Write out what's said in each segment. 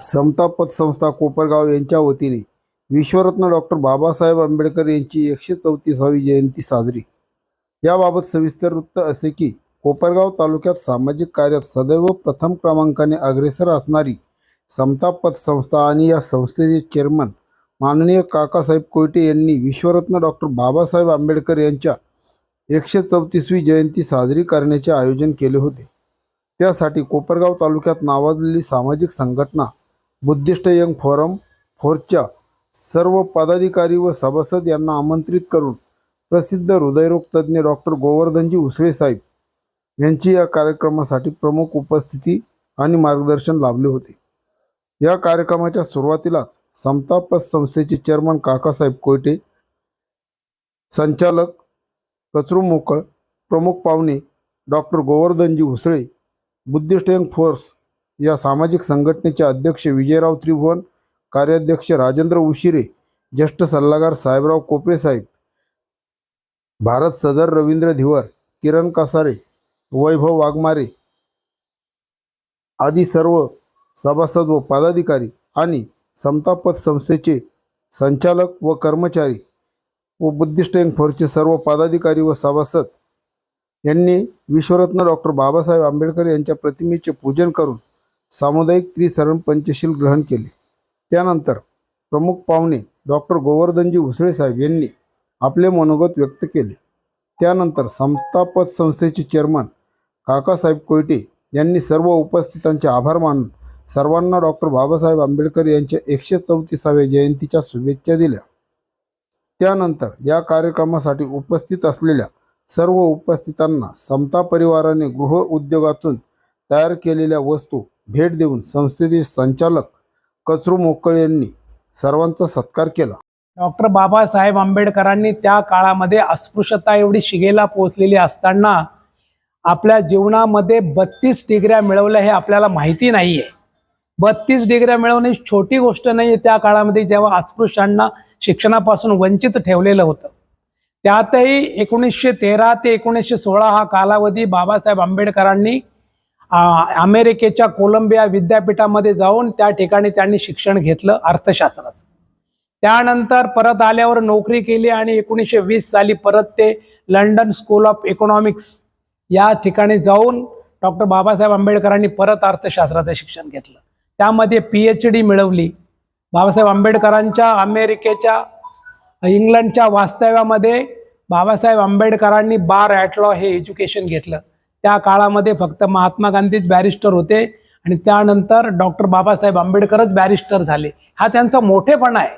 समता पतसंस्था कोपरगाव यांच्या वतीने विश्वरत्न डॉक्टर बाबासाहेब आंबेडकर यांची एकशे चौतीसावी जयंती साजरी. याबाबत सविस्तर वृत्त असे की कोपरगाव तालुक्यात सामाजिक कार्यात सदैव प्रथम क्रमांकाने अग्रेसर असणारी समता पतसंस्था आणि या संस्थेचे चेअरमन माननीय काकासाहेब कोयटे यांनी विश्वरत्न डॉक्टर बाबासाहेब आंबेडकर यांच्या एकशे चौतीसवी जयंती साजरी करण्याचे आयोजन केले होते. त्यासाठी कोपरगाव तालुक्यात नावाजलेली सामाजिक संघटना बुद्धिस्ट यंग फोरम फोरच्या सर्व पदाधिकारी व सभासद यांना आमंत्रित करून प्रसिद्ध हृदयरोग तज्ज्ञ डॉक्टर गोवर्धनजी उसळे साहेब यांची या कार्यक्रमासाठी प्रमुख उपस्थिती आणि मार्गदर्शन लाभले होते. या कार्यक्रमाच्या सुरुवातीलाच समतापत संस्थेचे चेअरमन काकासाहेब कोयटे संचालक कचरू मोकळ प्रमुख पाहुणे doctor Govardhanji Usale Buddhist young force या सामाजिक संघटनेचे अध्यक्ष विजयराव त्रिभुवन कार्याध्यक्ष राजेंद्र उशिरे ज्येष्ठ सल्लागार साहेबराव कोपरे साहेब भारत सदर रवींद्र धिवर किरण कासारे वैभव वाघमारे आदी सर्व सभासद व पदाधिकारी आणि समतापत संस्थेचे संचालक व कर्मचारी व बुद्धिस्ट यंग फोरचे सर्व पदाधिकारी व सभासद यांनी विश्वरत्न डॉक्टर बाबासाहेब आंबेडकर यांच्या प्रतिमेचे पूजन करून सामुदायिक त्रिसरण पंचशील ग्रहण केले. त्यानंतर प्रमुख पाहुणे डॉक्टर गोवर्धनजी उसळे साहेब यांनी आपले मनोगत व्यक्त केले. त्यानंतर समतापत संस्थेचे चेअरमन काकासाहेब कोयटे यांनी सर्व उपस्थितांचे आभार मानून सर्वांना डॉक्टर बाबासाहेब आंबेडकर यांच्या एकशे चौतीसाव्या जयंतीच्या शुभेच्छा दिल्या. त्यानंतर या कार्यक्रमासाठी उपस्थित असलेल्या सर्व उपस्थितांना समता परिवाराने गृह उद्योगातून तयार केलेल्या वस्तू भेट देऊन संस्थेचे संचालक कचरू मोकळ यांनी सर्वांचा सत्कार केला. डॉक्टर बाबासाहेब आंबेडकरांनी त्या काळामध्ये अस्पृश्यता एवढी शिगेला पोहोचलेली असताना आपल्या जीवनामध्ये बत्तीस डिग्र्या मिळवल्या हे आपल्याला माहिती नाही आहे बत्तीस डिग्र्या मिळवणे ही छोटी गोष्ट नाही आहे त्या काळामध्ये जेव्हा अस्पृश्यांना शिक्षणापासून वंचित ठेवलेलं होतं. त्यातही एकोणीसशे तेरा ते एकोणीसशे सोळा हा कालावधी बाबासाहेब आंबेडकरांनी अमेरिकेच्या कोलंबिया विद्यापीठामध्ये जाऊन त्या ठिकाणी त्यांनी शिक्षण घेतलं अर्थशास्त्राचं. त्यानंतर परत आल्यावर नोकरी केली आणि एकोणीसशे वीस साली परत ते लंडन स्कूल ऑफ इकॉनॉमिक्स या ठिकाणी जाऊन डॉक्टर बाबासाहेब आंबेडकरांनी परत अर्थशास्त्राचं शिक्षण घेतलं. त्यामध्ये पी एच डी मिळवली. बाबासाहेब आंबेडकरांच्या अमेरिकेच्या इंग्लंडच्या वास्तव्यामध्ये बाबासाहेब आंबेडकरांनी बार ॲटलॉ हे एज्युकेशन घेतलं. त्या काळामध्ये फक्त महात्मा गांधीच बॅरिस्टर होते आणि त्यानंतर डॉक्टर बाबासाहेब आंबेडकरच बॅरिस्टर झाले. हा त्यांचा मोठेपणा आहे.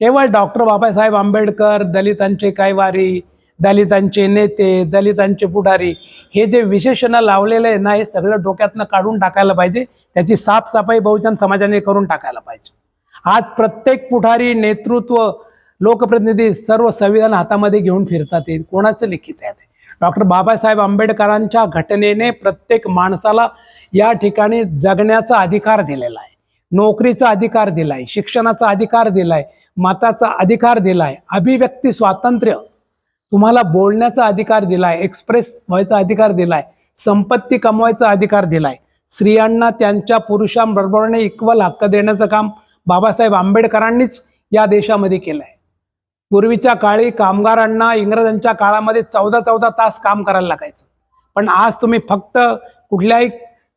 केवळ डॉक्टर बाबासाहेब आंबेडकर दलितांचे कैवारी दलितांचे नेते दलितांचे पुढारी हे जे विशेषणं लावलेलं आहे ना हे सगळं डोक्यातनं काढून टाकायला पाहिजे. त्याची साफसफाई बहुजन समाजाने करून टाकायला पाहिजे. आज प्रत्येक पुढारी नेतृत्व लोकप्रतिनिधी सर्व संविधान हातामध्ये घेऊन फिरतात येईल कोणाचं लिखित आहे ते? डॉक्टर बाबासाहेब आंबेडकरांच्या घटनेने प्रत्येक माणसाला या ठिकाणी जगण्याचा अधिकार दिलेला आहे. नोकरीचा अधिकार दिलाय शिक्षणाचा अधिकार दिलाय मताचा अधिकार दिलाय अभिव्यक्ती स्वातंत्र्य तुम्हाला बोलण्याचा अधिकार दिलाय एक्सप्रेस व्हायचा अधिकार दिलाय संपत्ती कमवायचा अधिकार दिलाय. स्त्रियांना त्यांच्या पुरुषांबरोबरने इक्वल हक्क देण्याचं काम बाबासाहेब आंबेडकरांनीच या देशामध्ये केलं आहे पूर्वीच्या काळी कामगारांना इंग्रजांच्या काळामध्ये चौदा चौदा तास काम करायला लागायचं. पण आज तुम्ही फक्त कुठल्याही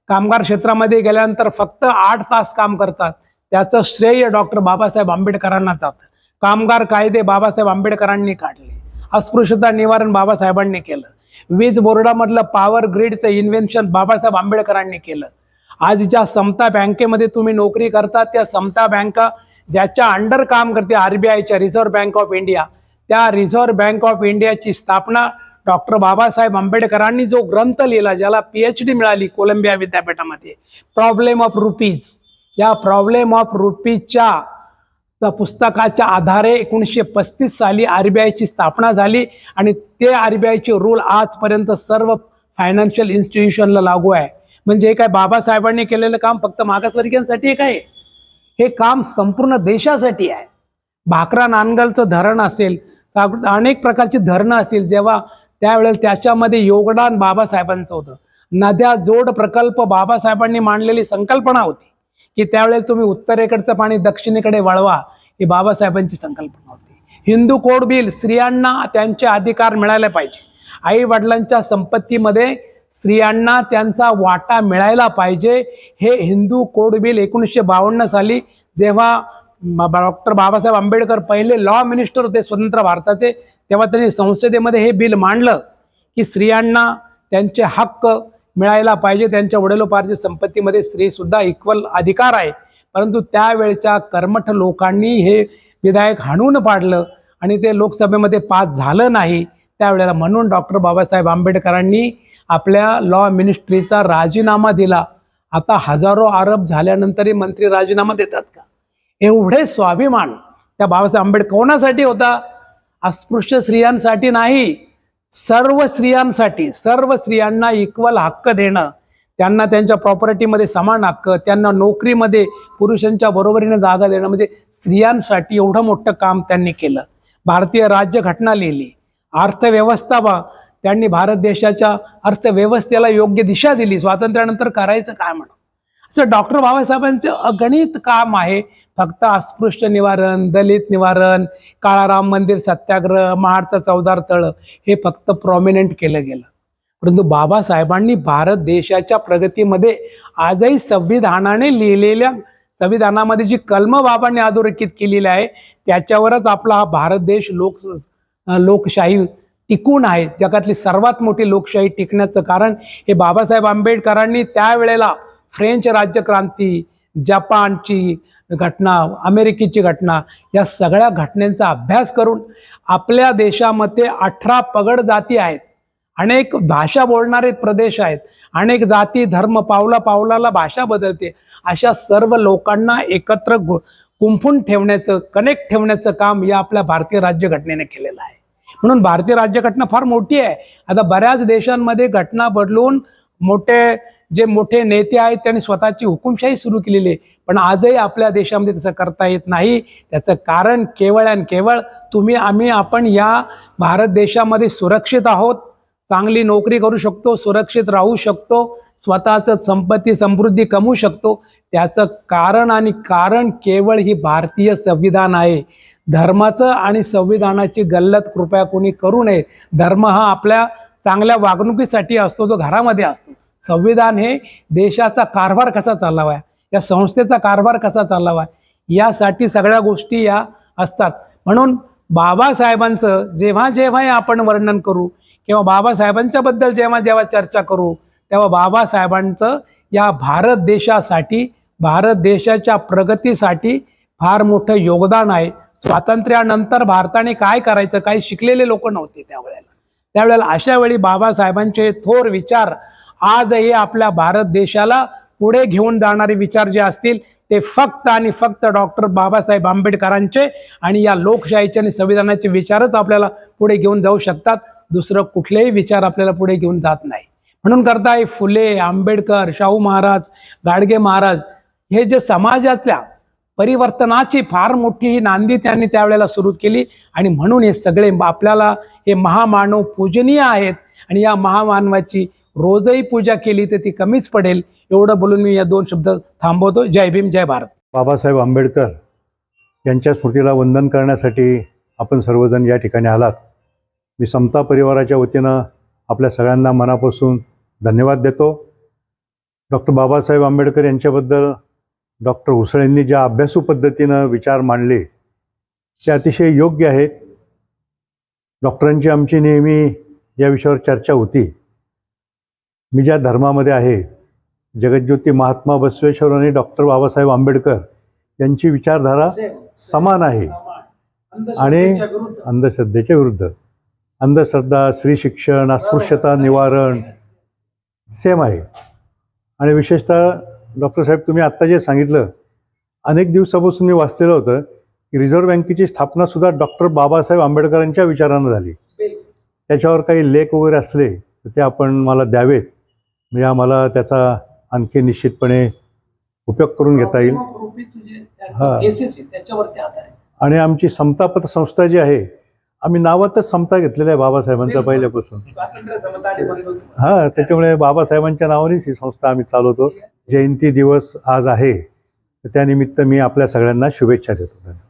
कामगार क्षेत्रामध्ये गेल्यानंतर फक्त आठ तास काम करतात. त्याचं श्रेय डॉक्टर बाबासाहेब आंबेडकरांना जातं. कामगार कायदे बाबासाहेब आंबेडकरांनी काढले. अस्पृश्यता निवारण बाबासाहेबांनी केलं. वीज बोर्डामधलं पॉवर ग्रीडचं इन्व्हेन्शन बाबासाहेब आंबेडकरांनी केलं. आज ज्या समता बँकेमध्ये तुम्ही नोकरी करता त्या समता बँका ज्याच्या अंडर काम करते आर बी आयच्या रिझर्व्ह बँक ऑफ इंडिया त्या रिझर्व्ह बँक ऑफ इंडियाची स्थापना डॉक्टर बाबासाहेब आंबेडकरांनी जो ग्रंथ लिहिला ज्याला पी एच डी मिळाली कोलंबिया विद्यापीठामध्ये प्रॉब्लेम ऑफ रुपीज या प्रॉब्लेम ऑफ रुपीजच्या त्या पुस्तकाच्या आधारे एकोणीसशे पस्तीस साली आर बी आयची स्थापना झाली आणि ते आर बी आयचे रूल आजपर्यंत सर्व फायनान्शियल इन्स्टिट्यूशनला लागू आहे. म्हणजे हे काय बाबासाहेबांनी केलेलं काम फक्त मागासवर्गीयांसाठी एक आहे? हे काम संपूर्ण देशासाठी आहे. भाकरा नांगलचं धरण असेल अनेक प्रकारची धरणं असतील जेव्हा त्यावेळेला त्याच्यामध्ये योगदान बाबासाहेबांचं होतं. नद्या जोड प्रकल्प बाबासाहेबांनी मांडलेली संकल्पना होती की त्यावेळेला तुम्ही उत्तरेकडचं पाणी दक्षिणेकडे वळवा ही बाबासाहेबांची संकल्पना होती. हिंदू कोड बिल स्त्रियांना त्यांचे अधिकार मिळाले पाहिजे. आई वडिलांच्या संपत्तीमध्ये स्त्रियांना त्यांचा वाटा मिळायला पाहिजे. हे हिंदू कोड बिल एकोणीसशे बावन्न साली जेव्हा डॉक्टर बाबासाहेब आंबेडकर पहिले लॉ मिनिस्टर होते स्वतंत्र भारताचे तेव्हा त्यांनी संसदेमध्ये हे बिल मांडलं की स्त्रियांना त्यांचे हक्क मिळायला पाहिजे. त्यांच्या वडिलोपार्जित संपत्तीमध्ये स्त्रीसुद्धा इक्वल अधिकार आहे. परंतु त्यावेळच्या कर्मठ लोकांनी हे विधायक हाणून पाडलं आणि ते लोकसभेमध्ये पास झालं नाही. त्यावेळेला म्हणून डॉक्टर बाबासाहेब आंबेडकरांनी आपल्या लॉ मिनिस्ट्रीचा राजीनामा दिला. आता हजारो आरोप झाल्यानंतरही मंत्री राजीनामा देतात का? एवढे स्वाभिमान त्या बाबासाहेब आंबेडकर कोणासाठी होता? अस्पृश्य स्त्रियांसाठी नाही सर्व स्त्रियांसाठी सर्व स्त्रियांना इक्वल हक्क देणं त्यांना त्यांच्या प्रॉपर्टीमध्ये समान हक्क त्यांना नोकरीमध्ये पुरुषांच्या बरोबरीने जागा देणं म्हणजे स्त्रियांसाठी एवढं मोठं काम त्यांनी केलं. भारतीय राज्यघटना लिहिली. अर्थव्यवस्था बा त्यांनी भारत देशाच्या अर्थव्यवस्थेला योग्य दिशा दिली. स्वातंत्र्यानंतर करायचं काय म्हणून? असं डॉक्टर बाबासाहेबांचं अगणित काम आहे. फक्त अस्पृश्य निवारण दलित निवारण काळाराम मंदिर सत्याग्रह महाडचा चौदार तळ हे फक्त प्रॉमिनंट केलं गेलं. परंतु बाबासाहेबांनी भारत देशाच्या प्रगतीमध्ये आजही संविधानाने लिहिलेल्या संविधानामध्ये जी कलम बाबांनी अधोरेखित केलेली आहे त्याच्यावरच आपला हा भारत देश लोक लोकशाही टिकून आहे जगातली सर्वात मोठी लोकशाही टिकण्याचं कारण हे बाबासाहेब आंबेडकरांनी त्यावेळेला फ्रेंच राज्यक्रांती जपानची घटना अमेरिकेची घटना या सगळ्या घटनांचा अभ्यास करून आपल्या देशामध्ये अठरा पगड जाती आहेत. अनेक भाषा बोलणारे प्रदेश आहेत. अनेक जाती धर्म पावला पावलाला भाषा बदलते. अशा सर्व लोकांना एकत्र गु- गुंफून ठेवण्याचं कनेक्ट ठेवण्याचं काम या आपल्या भारतीय राज्यघटनेने केलेलं आहे. म्हणून भारतीय राज्यघटना फार मोठी आहे. आता बऱ्याच देशांमध्ये घटना बदलून मोठे जे मोठे नेते आहेत त्यांनी स्वतःची हुकुमशाही सुरू केलेली आहे. पण आजही आपल्या देशामध्ये तसं करता येत नाही. त्याचं कारण केवळ आणि केवळ तुम्ही आम्ही आपण या भारत देशामध्ये सुरक्षित आहोत. चांगली नोकरी करू शकतो सुरक्षित राहू शकतो स्वतःचं संपत्ती समृद्धी कमवू शकतो. त्याचं कारण आणि कारण केवळ ही भारतीय संविधान आहे. धर्माचं आणि संविधानाची गल्लत कृपया कोणी करू नये. धर्म हा आपल्या चांगल्या वागणुकीसाठी असतो जो घरामध्ये असतो. संविधान हे देशाचा कारभार कसा चालवावा या संस्थेचा कारभार कसा चालावा यासाठी सगळ्या गोष्टी या असतात. म्हणून बाबासाहेबांचं जेव्हा जेव्हाही आपण वर्णन करू किंवा बाबासाहेबांच्या बद्दल जेव्हा जेव्हा चर्चा करू तेव्हा बाबासाहेबांचं या भारत देशासाठी भारत देशाच्या प्रगतीसाठी फार मोठं योगदान आहे. स्वातंत्र्यानंतर भारताने काय करायचं काही शिकलेले लोक नव्हते त्यावेळेला. त्यावेळेला अशा वेळी बाबासाहेबांचे थोर विचार आजही आपल्या भारत देशाला पुढे घेऊन जाणारे विचार जे असतील ते फक्त आणि फक्त डॉक्टर बाबासाहेब आंबेडकरांचे आणि या लोकशाहीचे आणि संविधानाचे विचारच आपल्याला पुढे घेऊन जाऊ शकतात. दुसरं कुठलेही विचार आपल्याला पुढे घेऊन जात नाही. म्हणून करताय फुले आंबेडकर शाहू महाराज गाडगे महाराज हे जे समाजातल्या परिवर्तनाची फार मोठी ही नांदी त्यांनी त्यावेळेला सुरू केली. आणि म्हणून हे सगळे आपल्याला हे महामानव पूजनीय आहेत. आणि या महामानवाची रोजही पूजा केली तर ती कमीच पडेल. एवढं बोलून मी या दोन शब्द थांबवतो. जय भीम जय भारत. बाबासाहेब आंबेडकर यांच्या स्मृतीला वंदन करण्यासाठी आपण सर्वजण या ठिकाणी आलात. मी समता परिवाराच्या वतीनं आपल्या सगळ्यांना मनापासून धन्यवाद देतो. डॉक्टर बाबासाहेब आंबेडकर यांच्याबद्दल डॉक्टर उसळेंनी ज्या अभ्यासू पद्धतीनं विचार मांडले ते अतिशय योग्य आहेत. डॉक्टरांची आमची नेहमी या विषयावर चर्चा होती. मी ज्या धर्मामध्ये आहे जगज्योती महात्मा बसवेश्वर आणि डॉक्टर बाबासाहेब आंबेडकर यांची विचारधारा समान आहे. आणि अंधश्रद्धेच्या विरुद्ध. अंधश्रद्धा स्त्री शिक्षण अस्पृश्यता निवारण सेम आहे. आणि विशेषतः डॉक्टर साहेब तुम्ही आत्ता जे सांगितलं अनेक दिवसापासून मी वाचलेलं होतं की रिझर्व्ह बँकेची स्थापना सुद्धा डॉक्टर बाबासाहेब आंबेडकरांच्या विचारानं झाली. त्याच्यावर काही लेख वगैरे असले तर ते आपण मला द्यावेत. म्हणजे आम्हाला त्याचा आणखी निश्चितपणे उपयोग करून घेता येईल. हा. आणि आमची समतापथ संस्था जी आहे आम्ही नावातच समता घेतलेलं आहे बाबासाहेबांचा पहिल्यापासून. हां त्याच्यामुळे बाबासाहेबांच्या नावानेच ही संस्था आम्ही चालवतो. जयंती दिवस आज आहे. तर त्यानिमित्त मी आपल्या सगळ्यांना शुभेच्छा देतो. धन्यवाद.